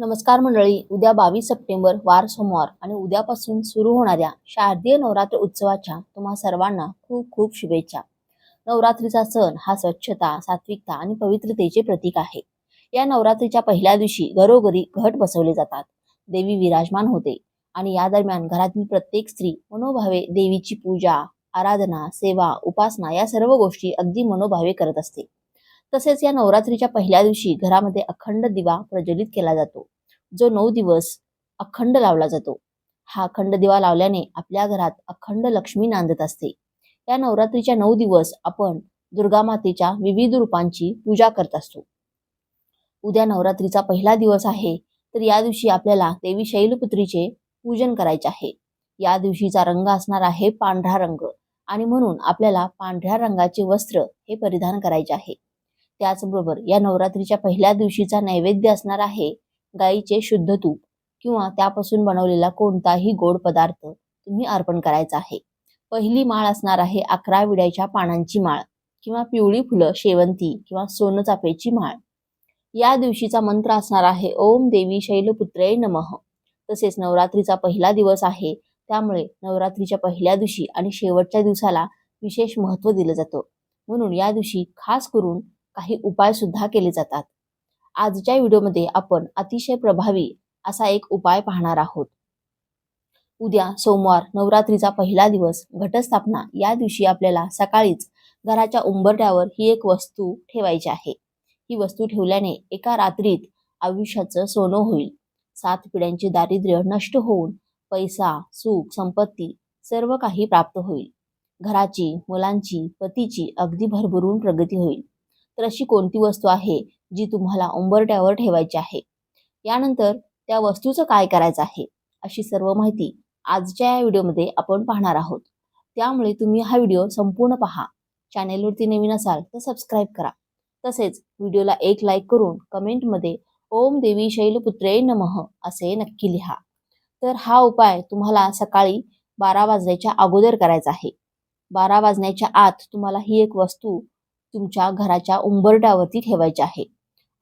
नमस्कार मंडळी. उद्या बावीस सप्टेंबर वार सोमवार आणि उद्यापासून सुरू होणाऱ्या शारदीय नवरात्र उत्सवाच्या तुम्हा सर्वांना खूप खूप शुभेच्छा. नवरात्रीचा सण हा स्वच्छता सात्विकता आणि पवित्रतेचे प्रतीक आहे. या नवरात्रीच्या पहिल्या दिवशी घरोघरी घट बसवले जातात. देवी विराजमान होते आणि या दरम्यान घरातील प्रत्येक स्त्री मनोभावे देवीची पूजा आराधना सेवा उपासना या सर्व गोष्टी अगदी मनोभावे करत असते. तसेच या नवरात्रीच्या पहिल्या दिवशी घरामध्ये अखंड दिवा प्रज्वलित केला जातो. जो नऊ दिवस अखंड लावला जातो. हा अखंड दिवा लावल्याने आपल्या घरात अखंड लक्ष्मी नांदत असते. या नवरात्रीच्या नऊ दिवस आपण दुर्गा मातेच्या विविध रूपांची पूजा करत असतो. उद्या नवरात्रीचा पहिला दिवस आहे तर या दिवशी आपल्याला देवी शैलपुत्रीचे पूजन करायचे आहे. या दिवशीचा रंग असणार आहे पांढरा रंग आणि म्हणून आपल्याला पांढऱ्या रंगाचे वस्त्र हे परिधान करायचे आहे. त्याचबरोबर या नवरात्रीच्या पहिल्या दिवशीचा नैवेद्य असणार आहे गाईचे शुद्ध तूप किंवा त्यापासून बनवलेला कोणताही गोड पदार्थ तुम्ही अर्पण करायचा आहे. पहिली माळ असणार आहे अकरा विड्याच्या पानांची माळ किंवा पिवळी फुलं शेवंती किंवा सोनचाफेची माळ. या दिवशीचा मंत्र असणार आहे ओम देवी शैलपुत्रे नमः. तसेच नवरात्रीचा पहिला दिवस आहे त्यामुळे नवरात्रीच्या पहिल्या दिवशी आणि शेवटच्या दिवसाला विशेष महत्त्व दिलं जातं. म्हणून या दिवशी खास करून काही उपाय सुद्धा केले जातात. आजच्या व्हिडिओमध्ये आपण अतिशय प्रभावी असा एक उपाय पाहणार आहोत. उद्या सोमवार नवरात्रीचा पहिला दिवस घटस्थापना या दिवशी आपल्याला सकाळीच घराच्या उंबरट्यावर ही एक वस्तू ठेवायची आहे. ही वस्तू ठेवल्याने एका रात्रीत आयुष्याचं सोनं होईल. सात पिढ्यांचे दारिद्र्य नष्ट होऊन पैसा सुख संपत्ती सर्व काही प्राप्त होईल. घराची मुलांची पतीची अगदी भरभरून प्रगती होईल. तर अशी कोणती वस्तू आहे जी तुम्हाला उंबरट्यावर ठेवायची आहे? यानंतर त्या वस्तूचं काय करायचं आहे? अशी सर्व माहिती आजच्या या व्हिडिओमध्ये आपण पाहणार आहोत. त्यामुळे तुम्ही हा व्हिडिओ संपूर्ण पहा. चॅनेलवरती नवीन असाल तर सबस्क्राईब करा. तसेच व्हिडिओला एक लाईक करून कमेंटमध्ये ओम देवी शैलपुत्रे नमः असे नक्की लिहा. तर हा उपाय तुम्हाला सकाळी बारा वाजण्याच्या अगोदर करायचा आहे. बारा वाजण्याच्या आत तुम्हाला ही एक वस्तू तुमच्या घराच्या उंबरट्यावरती ठेवायचे आहे.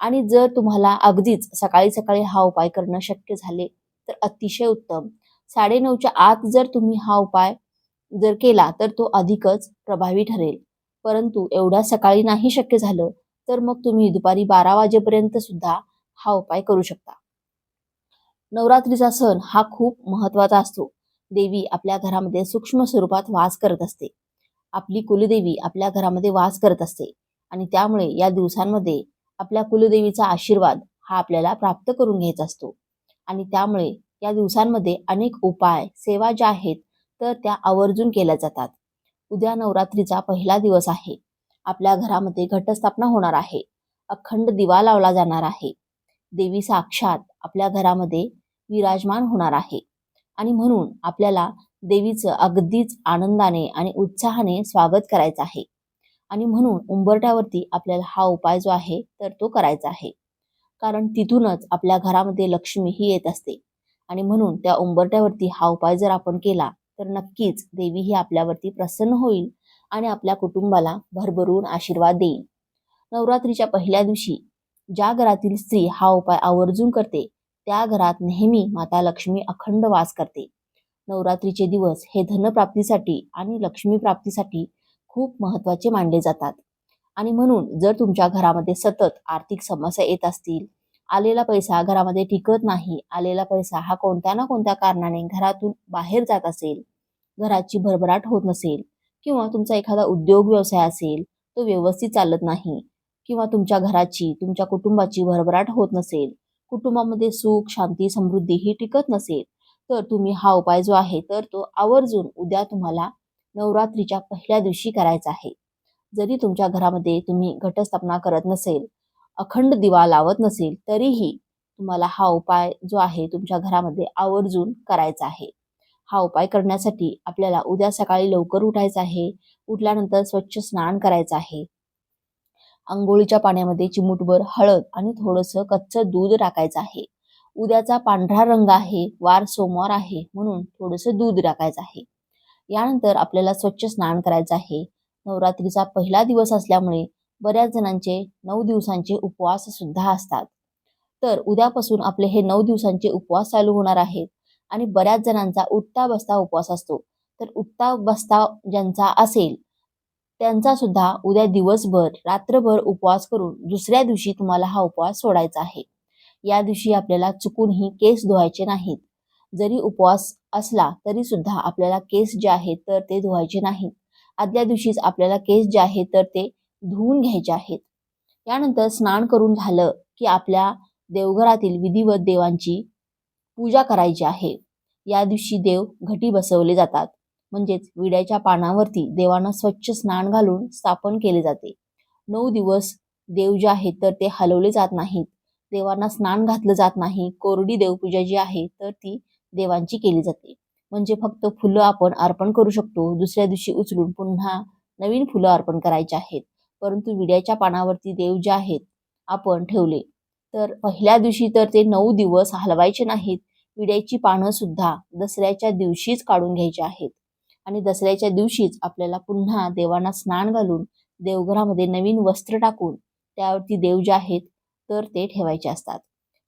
आणि जर तुम्हाला अगदीच सकाळी सकाळी हा उपाय करणं शक्य झाले तर अतिशय उत्तम. साडेनऊच्या आत जर तुम्ही हा उपाय जर केला तर तो अधिकच प्रभावी ठरेल. परंतु एवढ्या सकाळी नाही शक्य झालं तर मग तुम्ही दुपारी बारा वाजेपर्यंत सुद्धा हा उपाय करू शकता. नवरात्रीचा सण हा खूप महत्त्वाचा असतो. देवी आपल्या घरामध्ये सूक्ष्म स्वरूपात वास करत असते. आपली कुलदेवी आपल्या घरामध्ये वास करत असते आणि त्यामुळे या दिवसांमध्ये आपल्या कुलदेवीचा आशीर्वाद हा आपल्याला प्राप्त करून घ्यायचा असतो. आणि त्यामुळे या दिवसांमध्ये अनेक उपाय सेवा ज्या आहेत तर त्या आवर्जून केल्या जातात. उद्या नवरात्रीचा पहिला दिवस आहे. आपल्या घरामध्ये घटस्थापना होणार आहे. अखंड दिवा लावला जाणार आहे. देवी साक्षात आपल्या घरामध्ये विराजमान होणार आहे. आणि म्हणून आपल्याला देवीचं अगदीच आनंदाने आणि उत्साहाने स्वागत करायचं आहे. आणि म्हणून उंबरट्यावरती आपल्याला हा उपाय जो आहे तर तो करायचा आहे. कारण तिथूनच आपल्या घरामध्ये लक्ष्मी ही येत असते. आणि म्हणून त्या उंबरट्यावरती हा उपाय जर आपण केला तर नक्कीच देवी ही आपल्यावरती प्रसन्न होईल आणि आपल्या कुटुंबाला भरभरून आशीर्वाद देईल. नवरात्रीच्या पहिल्या दिवशी ज्या घरातील स्त्री हा उपाय आवर्जून करते त्या घरात नेहमी माता लक्ष्मी अखंड वास करते. नवरात्रीचे दिवस हे धनप्राप्तीसाठी आणि लक्ष्मी प्राप्तीसाठी खूप महत्त्वाचे मानले जातात. आणि म्हणून जर तुमच्या घरामध्ये सतत आर्थिक समस्या येत असतील आलेला पैसा घरामध्ये टिकत नाही आलेला पैसा हा कोणत्या ना कोणत्या कारणाने घरातून बाहेर जात असेल घराची भरभराट होत नसेल किंवा तुमचा एखादा उद्योग व्यवसाय असेल तो व्यवस्थित चालत नाही किंवा तुमच्या घराची तुमच्या कुटुंबाची भरभराट होत नसेल कुटुंबामध्ये सुख शांती समृद्धी ही टिकत नसेल तर तुम्ही हा उपाय जो आहे तर तो आवर्जून उद्या तुम्हाला नवरात्रीच्या पहिल्या दिवशी करायचा आहे. जरी तुमच्या घरामध्ये तुम्ही घटस्थापना करत नसेल अखंड दिवा लावत नसेल तरीही तुम्हाला हा उपाय जो आहे तुमच्या घरामध्ये आवर्जून करायचा आहे. हा उपाय करण्यासाठी आपल्याला उद्या सकाळी लवकर उठायचं आहे. उठल्यानंतर स्वच्छ स्नान करायचं आहे. आंघोळीच्या पाण्यामध्ये चिमूटभर हळद आणि थोडंसं कच्चं दूध टाकायचं आहे. उद्याचा पांढरा रंग आहे वार सोमवार आहे म्हणून थोडंसं दूध टाकायचं आहे. यानंतर आपल्याला स्वच्छ स्नान करायचं आहे. नवरात्रीचा पहिला दिवस असल्यामुळे बऱ्याच जणांचे नऊ दिवसांचे उपवास सुद्धा असतात. तर उद्यापासून आपले हे नऊ दिवसांचे उपवास चालू होणार आहेत आणि बऱ्याच जणांचा उठता बसता उपवास असतो. तर उठता बसता ज्यांचा असेल त्यांचा सुद्धा उद्या दिवसभर रात्रभर उपवास करून दुसऱ्या दिवशी तुम्हाला हा उपवास सोडायचा आहे. या दिवशी आपल्याला चुकूनही केस धुवायचे नाहीत. जरी उपवास असला तरी सुद्धा आपल्याला केस जे आहेत तर ते धुवायचे नाहीत. आदल्या दिवशीच आपल्याला केस जे आहेत तर ते धुवून घ्यायचे आहेत. यानंतर स्नान करून झालं की आपल्या देवघरातील विधिवत देवांची पूजा करायची आहे. या दिवशी देव घटी बसवले जातात. म्हणजेच विड्याच्या पानावरती देवांना स्वच्छ स्नान घालून स्थापन केले जाते. नऊ दिवस देव जे आहेत तर ते हलवले जात नाहीत. देवांना स्नान घातलं जात नाही. कोरडी देवपूजा जी आहे तर ती देवांची केली जाते. म्हणजे फक्त फुलं आपण अर्पण करू शकतो. दुसऱ्या दिवशी उचलून पुन्हा नवीन फुलं अर्पण करायची आहेत. परंतु विड्याच्या पानावरती देव जे आहेत आपण ठेवले. तर पहिल्या दिवशी तर ते नऊ दिवस हलवायचे नाहीत. विड्याची पानं सुद्धा दसऱ्याच्या दिवशीच काढून घ्यायची आहेत. आणि दसऱ्याच्या दिवशीच आपल्याला पुन्हा देवांना स्नान घालून देवघरामध्ये नवीन वस्त्र टाकून त्यावरती देव जे आहेत तर ते ठेवायचे असतात.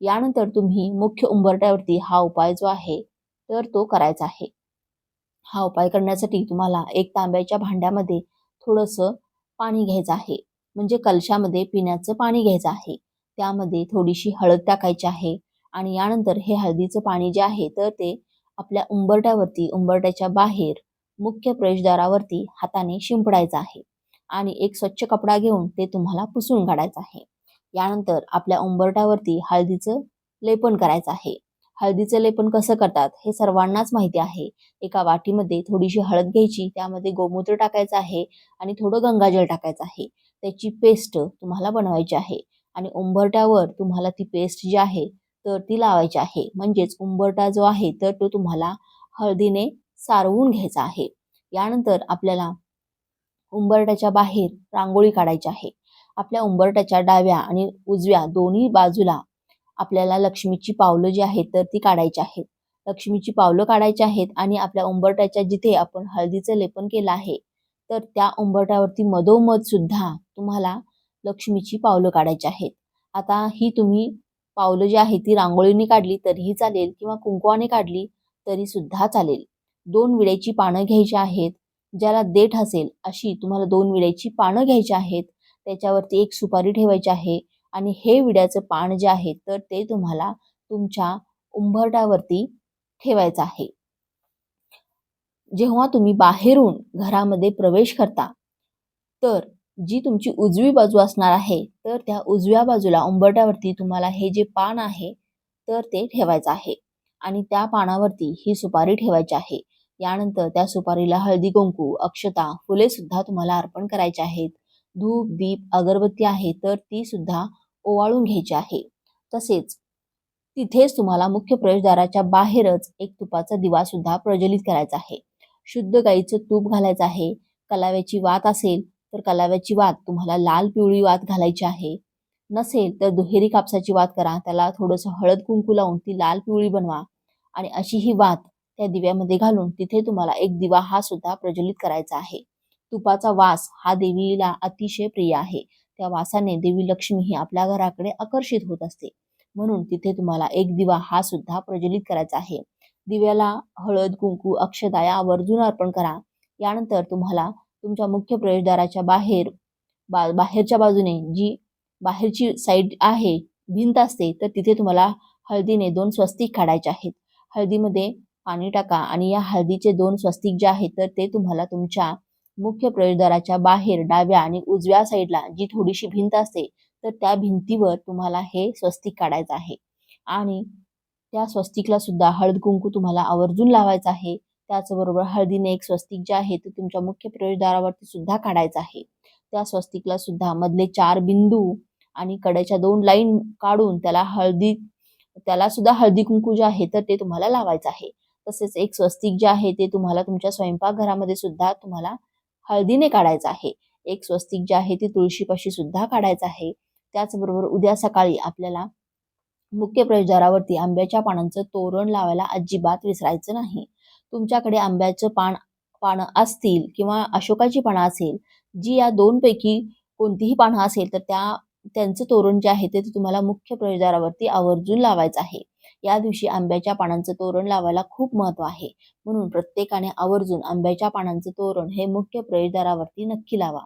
यानंतर तुम्ही मुख्य उंबरट्यावरती हा उपाय जो आहे तर तो करायचा आहे. हा उपाय करण्यासाठी तुम्हाला एक तांब्याच्या भांड्यामध्ये थोडंसं पाणी घ्यायचं आहे. म्हणजे कलशामध्ये पिण्याचं पाणी घ्यायचं आहे. त्यामध्ये थोडीशी हळद टाकायची आहे आणि यानंतर हे हळदीचं पाणी जे आहे तर ते आपल्या उंबरट्यावरती उंबरट्याच्या बाहेर मुख्य प्रवेशद्वारावरती हाताने शिंपडायचं आहे आणि एक स्वच्छ कपडा घेऊन ते तुम्हाला पुसून काढायचं आहे. यानंतर आपल्या उंबरट्यावरती हळदीचं लेपन करायचं आहे. हळदीचं लेपन कसं करतात हे सर्वांनाच माहिती आहे. एका वाटीमध्ये थोडीशी हळद घ्यायची त्यामध्ये गोमूत्र टाकायचं आहे आणि थोडं गंगाजल टाकायचं आहे. त्याची पेस्ट तुम्हाला बनवायची आहे आणि उंबरट्यावर तुम्हाला ती पेस्ट जी आहे तर ती लावायची आहे. म्हणजेच उंबरटा जो आहे तर तो तुम्हाला हळदीने सारवून घ्यायचा आहे. यानंतर आपल्याला उंबरट्याच्या बाहेर रांगोळी काढायची आहे. आपल्या उंबरट्याच्या डाव्या आणि उजव्या दोन्ही बाजूला आपल्याला लक्ष्मीची पावलं जी आहेत तर ती काढायची आहेत. लक्ष्मीची पावलं काढायची आहेत आणि आपल्या उंबरट्याच्या जिथे आपण हळदीचं लेपन केलं आहे तर त्या उंबरट्यावरती मधोमध सुद्धा तुम्हाला लक्ष्मीची पावलं काढायची आहेत. आता ही तुम्ही पावलं जी आहे ती रांगोळीने काढली तरीही चालेल किंवा कुंकवाने काढली तरी सुद्धा चालेल. दोन विड्याची पानं घ्यायची आहेत. ज्याला देठ असेल अशी तुम्हाला दोन विड्याची पानं घ्यायची आहेत. त्याच्यावरती एक सुपारी ठेवायची आहे. आणि हे विड्याचं पान जे आहे तर ते तुम्हाला तुमच्या उंबरट्यावरती ठेवायचं आहे. जेव्हा तुम्ही बाहेरून घरामध्ये प्रवेश करता तर जी तुमची उजवी बाजू असणार आहे तर त्या उजव्या बाजूला उंबरट्यावरती तुम्हाला हे जे पान आहे तर ते ठेवायचं आहे. आणि त्या पानावरती ही सुपारी ठेवायची आहे. यानंतर त्या सुपारीला हळदी कुंकू अक्षता फुले सुद्धा तुम्हाला अर्पण करायचे आहेत. धूप दीप अगरबत्ती आहे तर ती सुद्धा ओवाळून घ्यायची आहे. तसेच तिथेच तुम्हाला मुख्य प्रवेशद्वाराच्या बाहेरच एक तुपाचा दिवा सुद्धा प्रज्वलित करायचा आहे. शुद्ध गाईचं तूप घालायचं आहे. कलाव्याची वात असेल तर कलाव्याची वात तुम्हाला लाल पिवळी वात घालायची आहे. नसेल तर दुहेरी कापसाची वात करा. त्याला थोडंसं हळद कुंकू लावून ती लाल पिवळी बनवा आणि अशी ही वात त्या दिव्यामध्ये घालून तिथे तुम्हाला एक दिवा हा सुद्धा प्रज्वलित करायचा आहे. तुपाचा वास हा देवीला अतिशय प्रिय आहे. त्या वासाने देवी लक्ष्मी ही आपल्या घराकडे आकर्षित होत असते. म्हणून तिथे तुम्हाला एक दिवा हा सुद्धा प्रज्वलित करायचा आहे. दिव्याला हळद कुंकू अक्षदाया आवर्जून अर्पण करा. यानंतर तुम्हाला तुमच्या मुख्य प्रवेशद्वाराच्या बाहेर बा बाहेरच्या बाजूने जी बाहेरची साईड आहे भिंत असते तर तिथे तुम्हाला हळदीने दोन स्वस्तिक काढायचे आहेत. हळदीमध्ये पाणी टाका आणि या हळदीचे दोन स्वस्तिक जे आहेत तर ते तुम्हाला तुमच्या मुख्य प्रवेशद्वाराच्या बाहेर डाव्या आणि उजव्या साईडला जी थोडीशी भिंत असते तर त्या भिंतीवर तुम्हाला हे स्वस्तिक काढायचं आहे. आणि त्या स्वस्तिकला सुद्धा हळद कुंकू तुम्हाला आवर्जून लावायचं आहे. त्याचबरोबर हळदीने एक स्वस्तिक जे आहे ते तुमच्या मुख्य प्रवेशद्वारावरती सुद्धा काढायचं आहे. त्या स्वस्तिकला सुद्धा मधले चार बिंदू आणि कड्याच्या दोन लाईन काढून त्याला हळदी त्याला सुद्धा हळदी कुंकू जे आहे तर ते तुम्हाला लावायचं आहे. तसेच एक स्वस्तिक जे आहे ते तुम्हाला तुमच्या स्वयंपाकघरामध्ये सुद्धा तुम्हाला हळदीने काढायचं आहे. एक स्वस्तिक जे आहे ते तुळशीपाशी सुद्धा काढायचं आहे. त्याचबरोबर उद्या सकाळी आपल्याला मुख्य प्रवेशद्वारावरती आंब्याच्या पानांचं तोरण लावायला अजिबात विसरायचं नाही. तुमच्याकडे आंब्याचं पान पानं असतील किंवा अशोकाची पानं असेल जी या दोनपैकी कोणतीही पानं असेल तर त्या त्यांचं तोरण जे आहे ते तुम्हाला मुख्य प्रवेशद्वारावरती आवर्जून लावायचं आहे. या दिवशी आंब्याच्या पानांचं तोरण लावायला खूप महत्त्व आहे. म्हणून प्रत्येकाने आवर्जून आंब्याच्या पानांचं तोरण हे मुख्य प्रवेशद्वारावरती नक्की लावा.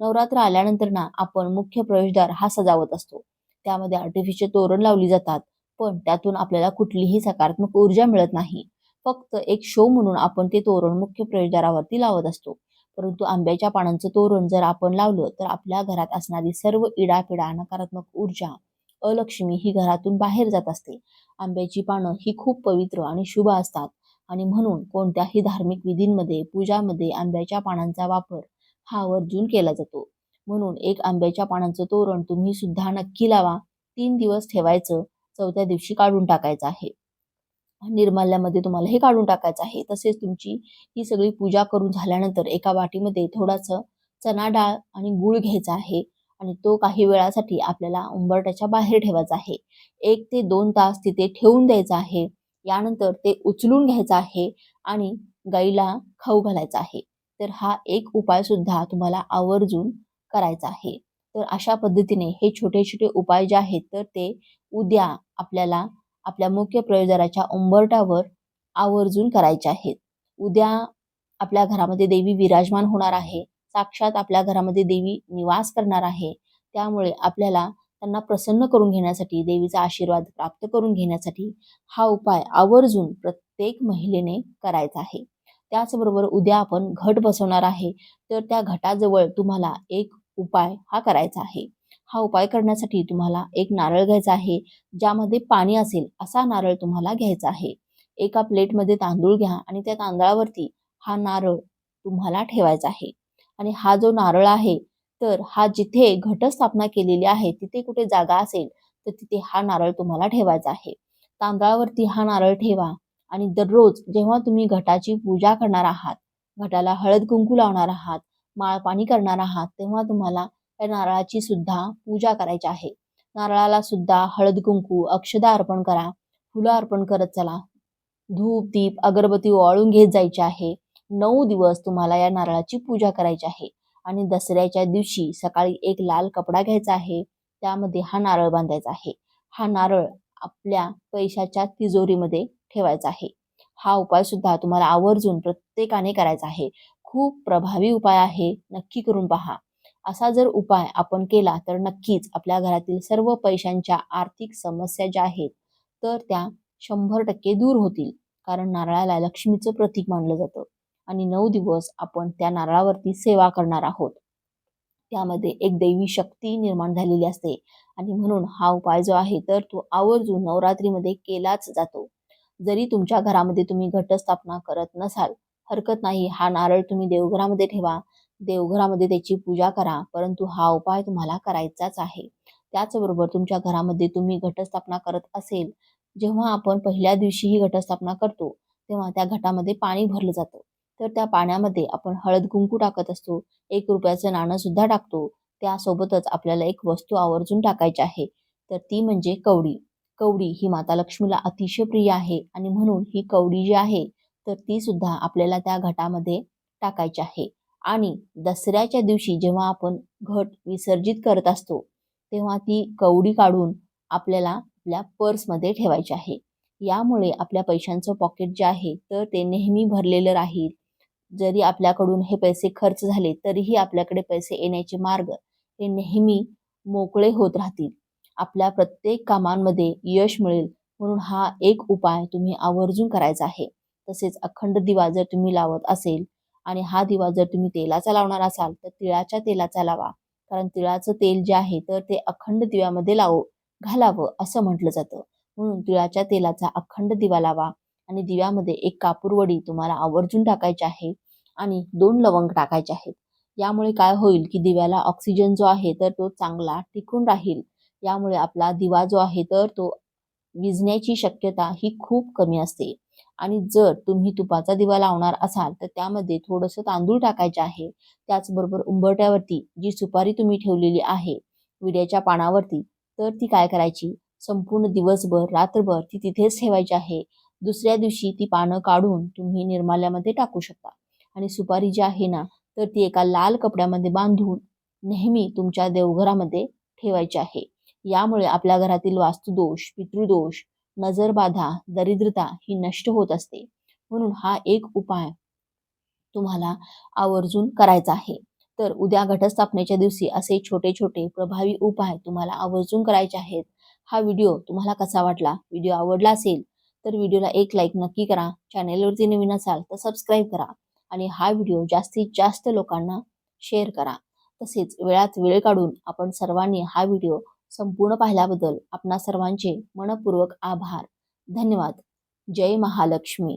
नवरात्र आल्यानंतर ना आपण मुख्य प्रवेशद्वार हा सजावत असतो. त्यामध्ये आर्टिफिशियल तोरण लावली जातात पण त्यातून आपल्याला कुठलीही सकारात्मक ऊर्जा मिळत नाही. फक्त एक शो म्हणून आपण ते तोरण मुख्य प्रवेशद्वारावरती लावत असतो. परंतु आंब्याच्या पानांचं तोरण जर आपण लावलं तर आपल्या घरात असणारी सर्व इडापिडा नकारात्मक ऊर्जा अलक्ष्मी ही घरातून बाहेर जात असते. आंब्याची पानं ही खूप पवित्र आणि शुभ असतात आणि म्हणून कोणत्याही धार्मिक विधींमध्ये पूजामध्ये आंब्याच्या पानांचा वापर हा आवर्जून केला जातो. म्हणून एक आंब्याच्या पानांचं तोरण तुम्ही सुद्धा नक्की लावा. तीन दिवस ठेवायचं चौथ्या दिवशी काढून टाकायचं आहे. निर्माल्यामध्ये तुम्हाला हे काढून टाकायचं आहे. तसेच तुमची ही सगळी पूजा करून झाल्यानंतर एका वाटीमध्ये थोडासा चना डाळ आणि गूळ घ्यायचा आहे आणि तो काही वेळासाठी आपल्याला उंबरट्याच्या बाहेर ठेवायचा आहे. एक ते दोन तास तिथे ठेवून द्यायचा आहे. यानंतर ते उचलून घ्यायचं आहे आणि गाईला खाऊ घालायचा आहे. तर हा एक उपाय सुद्धा तुम्हाला आवर्जून करायचा आहे. तर अशा पद्धतीने हे छोटे छोटे उपाय जे आहेत तर ते उद्या आपल्याला आपल्या मुख्य प्रयोजनाच्या उंबरटावर आवर्जून करायचे आहेत. उद्या आपल्या घरामध्ये देवी विराजमान होणार आहे. साक्षात आपल्या घरामध्ये देवी निवास करणार आहे. त्यामुळे आपल्याला त्यांना प्रसन्न करून घेण्यासाठी देवीचा आशीर्वाद प्राप्त करून घेण्यासाठी हा उपाय आवर्जून प्रत्येक महिलेने करायचा आहे. त्याचबरोबर उद्या आपण घट बसवणार आहे. तर त्या घटाजवळ तुम्हाला एक उपाय हा करायचा आहे. हा उपाय करण्यासाठी तुम्हाला एक नारळ घ्यायचा आहे ज्यामध्ये पाणी असेल असा नारळ तुम्हाला घ्यायचा आहे. एका प्लेटमध्ये तांदूळ घ्या आणि त्या तांदळावरती हा नारळ तुम्हाला ठेवायचा आहे. आणि हा जो नारळ आहे तर हा जिथे घटस्थापना केलेली आहे तिथे कुठे जागा असेल तर तिथे हा नारळ तुम्हाला ठेवायचा आहे. तांदळावरती हा नारळ ठेवा आणि दररोज जेव्हा तुम्ही घटाची पूजा करणार आहात घटाला हळद कुंकू लावणार आहात माळपाणी करणार आहात तेव्हा तुम्हाला त्या नारळाची सुद्धा पूजा करायची आहे. नारळाला सुद्धा हळद कुंकू अक्षदा अर्पण करा. फुलं अर्पण करत चला. धूप दीप अगरबत्ती ओवाळून घेत जायचे आहे. नऊ दिवस तुम्हाला या नारळाची पूजा करायची आहे. आणि दसऱ्याच्या दिवशी सकाळी एक लाल कपडा घ्यायचा आहे. त्यामध्ये हा नारळ बांधायचा आहे. हा नारळ आपल्या पैशाच्या तिजोरीमध्ये ठेवायचा आहे. हा उपाय सुद्धा तुम्हाला आवर्जून प्रत्येकाने करायचा आहे. खूप प्रभावी उपाय आहे. नक्की करून पहा. असा जर उपाय आपण केला तर नक्कीच आपल्या घरातील सर्व पैशांच्या आर्थिक समस्या ज्या आहेत तर त्या शंभर टक्के दूर होतील. कारण नारळाला लक्ष्मीचं प्रतीक मानलं जातं आणि नऊ दिवस आपण त्या नारळावरती सेवा करणार आहोत. त्यामध्ये एक दैवी शक्ती निर्माण झालेली असते आणि म्हणून हा उपाय जो आहे तर तो आवर्जून नवरात्रीमध्ये केलाच जातो. जरी तुमच्या घरामध्ये तुम्ही घटस्थापना करत नसाल हरकत नाही हा नारळ तुम्ही देवघरामध्ये ठेवा. देवघरामध्ये त्याची पूजा करा परंतु हा उपाय तुम्हाला करायचाच आहे. त्याचबरोबर तुमच्या घरामध्ये तुम्ही घटस्थापना करत असेल जेव्हा आपण पहिल्या दिवशी ही घटस्थापना करतो तेव्हा त्या घटामध्ये पाणी भरलं जातं. तर त्या पाण्यामध्ये आपण हळद कुंकू टाकत असतो एक रुपयाचं नाणं सुद्धा टाकतो त्यासोबतच आपल्याला एक वस्तू आवर्जून टाकायची आहे. तर ती म्हणजे कवडी. कवडी ही माता लक्ष्मीला अतिशय प्रिय आहे आणि म्हणून ही कवडी जी आहे तर ती सुद्धा आपल्याला त्या घटामध्ये टाकायची आहे. आणि दसऱ्याच्या दिवशी जेव्हा आपण घट विसर्जित करत असतो तेव्हा ती कवडी काढून आपल्याला आपल्या पर्समध्ये ठेवायची आहे. यामुळे आपल्या पैशांचं पॉकेट जे आहे तर ते नेहमी भरलेलं राहील. जरी आपल्याकडून हे पैसे खर्च झाले तरीही आपल्याकडे पैसे येण्याचे मार्ग हे नेहमी मोकळे होत राहतील. आपल्या प्रत्येक कामांमध्ये यश मिळेल म्हणून हा एक उपाय तुम्ही आवर्जून करायचा आहे. तसेच अखंड दिवा जर तुम्ही लावत असेल आणि हा दिवा जर तुम्ही तेलाचा लावणार असाल तर तिळाच्या तेलाचा लावा. कारण तिळाचं तेल जे आहे तर ते अखंड दिव्यामध्ये लावू घालावं असं म्हटलं जातं. म्हणून तिळाच्या तेलाचा अखंड दिवा लावा आणि दिव्यामध्ये एक कापूरवडी तुम्हाला आवर्जून टाकायची आहे आणि दोन लवंग टाकायचे आहेत. यामुळे काय होईल की दिव्याला ऑक्सिजन जो आहे तर तो चांगला टिकून राहील. यामुळे आपला दिवा जो आहे तर तो विजण्याची शक्यता ही खूप कमी असते. आणि जर तुम्ही तुपाचा दिवा लावणार असाल तर त्यामध्ये थोडंसं तांदूळ टाकायचे आहे. त्याचबरोबर उंबरट्यावरती जी सुपारी तुम्ही ठेवलेली आहे विड्याच्या पानावरती तर ती काय करायची? संपूर्ण दिवसभर रात्रभर ती तिथेच ठेवायची आहे. दुसऱ्या दिवशी ती पानं काढून तुम्ही निर्माल्यामध्ये टाकू शकता. आणि सुपारी जी आहे ना तर ती एका लाल कपड्यामध्ये बांधून नेहमी तुमच्या देवघरामध्ये ठेवायची आहे. यामुळे आपल्या घरातील वास्तुदोष पितृदोष नजरबाधा दरिद्रता ही नष्ट होत असते. म्हणून हा एक उपाय तुम्हाला आवर्जून करायचा आहे. तर उद्या घटस्थापनेच्या दिवशी असे छोटे छोटे प्रभावी उपाय तुम्हाला आवर्जून करायचे आहेत. हा व्हिडिओ तुम्हाला कसा वाटला? व्हिडिओ आवडला असेल तर व्हिडिओला एक लाईक नक्की करा. चॅनेलवरती नवीन असाल तर सबस्क्राईब करा आणि हा व्हिडिओ जास्तीत जास्त लोकांना शेअर करा. तसेच वेळात वेळ काढून आपण सर्वांनी हा व्हिडिओ संपूर्ण पाहिल्याबद्दल आपणा सर्वांचे मनपूर्वक आभार. धन्यवाद. जय महालक्ष्मी.